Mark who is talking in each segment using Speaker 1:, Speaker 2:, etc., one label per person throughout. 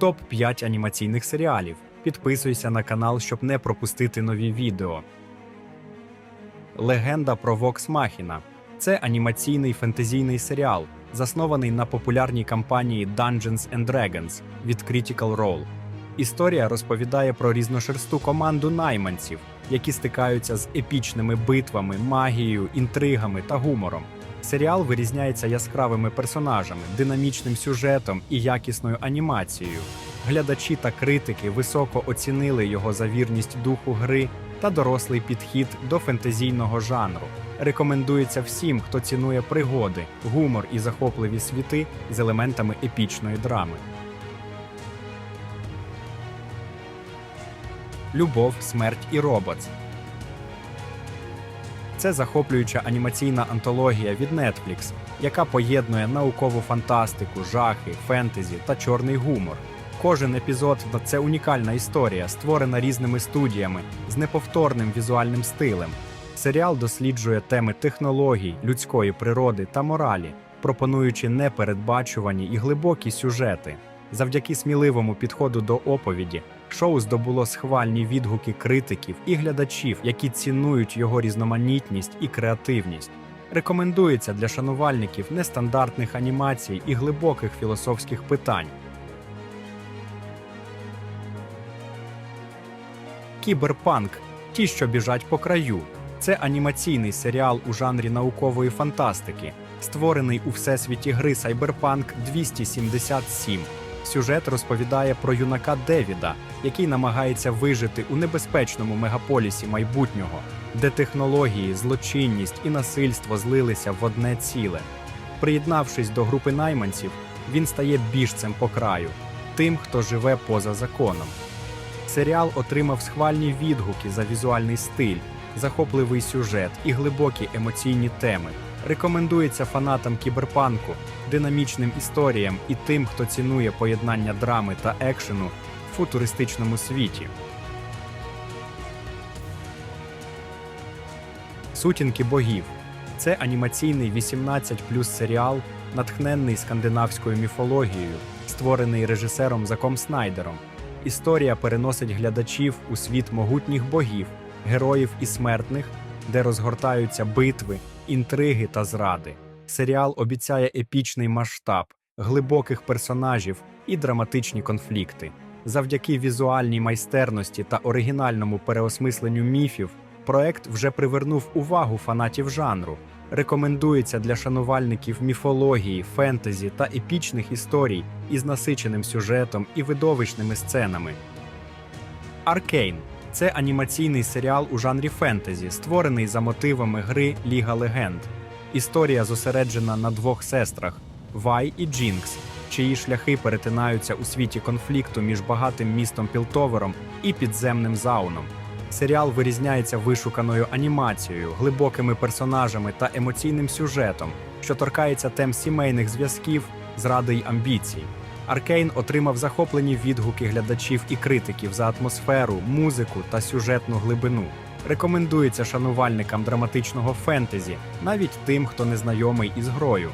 Speaker 1: Топ 5 анімаційних серіалів. Підписуйся на канал, щоб не пропустити нові відео. Легенда про Вокс Махіна це анімаційний фентезійний серіал, заснований на популярній кампанії Dungeons and Dragons від Critical Role. Історія розповідає про різношерсту команду найманців, які стикаються з епічними битвами, магією, інтригами та гумором. Серіал вирізняється яскравими персонажами, динамічним сюжетом і якісною анімацією. Глядачі та критики високо оцінили його за вірність духу гри та дорослий підхід до фентезійного жанру. Рекомендується всім, хто цінує пригоди, гумор і захопливі світи з елементами епічної драми. Любов, смерть і робоц. Це захоплююча анімаційна антологія від Netflix, яка поєднує наукову фантастику, жахи, фентезі та чорний гумор. Кожен епізод це унікальна історія, створена різними студіями з неповторним візуальним стилем. Серіал досліджує теми технологій, людської природи та моралі, пропонуючи непередбачувані і глибокі сюжети. Завдяки сміливому підходу до оповіді, шоу здобуло схвальні відгуки критиків і глядачів, які цінують його різноманітність і креативність. Рекомендується для шанувальників нестандартних анімацій і глибоких філософських питань. Кіберпанк Ті, що біжать по краю. Це анімаційний серіал у жанрі наукової фантастики, створений у всесвіті гри Cyberpunk 2077. Сюжет розповідає про юнака Девіда, який намагається вижити у небезпечному мегаполісі майбутнього, де технології, злочинність і насильство злилися в одне ціле. Приєднавшись до групи найманців, він стає біжцем по краю, тим, хто живе поза законом. Серіал отримав схвальні відгуки за візуальний стиль, захопливий сюжет і глибокі емоційні теми. Рекомендується фанатам кіберпанку, динамічним історіям і тим, хто цінує поєднання драми та екшену в футуристичному світі. Сутінки богів це анімаційний 18 плюс серіал, натхненний скандинавською міфологією, створений режисером Заком Снайдером. Історія переносить глядачів у світ могутніх богів, героїв і смертних, де розгортаються битви, інтриги та зради. Серіал обіцяє епічний масштаб, глибоких персонажів і драматичні конфлікти. Завдяки візуальній майстерності та оригінальному переосмисленню міфів, проект вже привернув увагу фанатів жанру. Рекомендується для шанувальників міфології, фентезі та епічних історій із насиченим сюжетом і видовищними сценами. Аркейн це анімаційний серіал у жанрі фентезі, створений за мотивами гри Ліга Легенд. Історія зосереджена на двох сестрах Вай і Джінкс, чиї шляхи перетинаються у світі конфлікту між багатим містом Пілтовером і підземним зауном. Серіал вирізняється вишуканою анімацією, глибокими персонажами та емоційним сюжетом, що торкається тем сімейних зв'язків, зради й амбіцій. Аркейн отримав захоплені відгуки глядачів і критиків за атмосферу, музику та сюжетну глибину. Рекомендується шанувальникам драматичного фентезі, навіть тим, хто не знайомий із грою.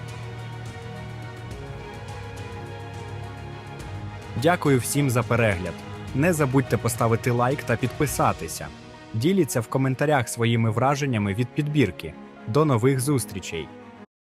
Speaker 1: Дякую всім за перегляд. Не забудьте поставити лайк та підписатися. Діліться в коментарях своїми враженнями від підбірки. До нових зустрічей!